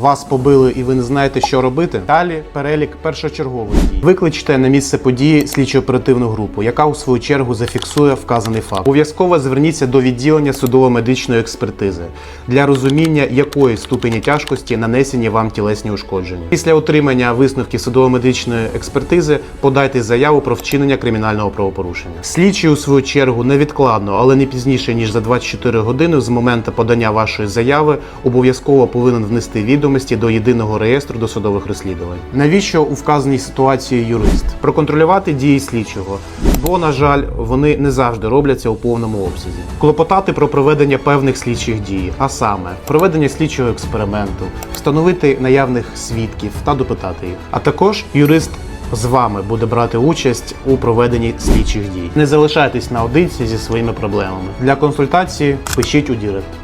Вас побили і ви не знаєте, що робити. Далі перелік першочергових. Викличте на місце події слідчо-оперативну групу, яка у свою чергу зафіксує вказаний факт. Обов'язково зверніться до відділення судово-медичної експертизи для розуміння, якої ступені тяжкості нанесені вам тілесні ушкодження. Після отримання висновків судово-медичної експертизи подайте заяву про вчинення кримінального правопорушення. Слідчий у свою чергу невідкладно, але не пізніше ніж за 24 години з моменту подання вашої заяви обов'язково повинен внести відомості до єдиного реєстру досудових розслідувань. Навіщо у вказаній ситуації юрист? Проконтролювати дії слідчого, бо на жаль, вони не завжди робляться у повному обсязі. Клопотати про проведення певних слідчих дій, а саме проведення слідчого експерименту, встановити наявних свідків та допитати їх. А також юрист з вами буде брати участь у проведенні слідчих дій. Не залишайтесь наодинці зі своїми проблемами. Для консультації пишіть у Дірект.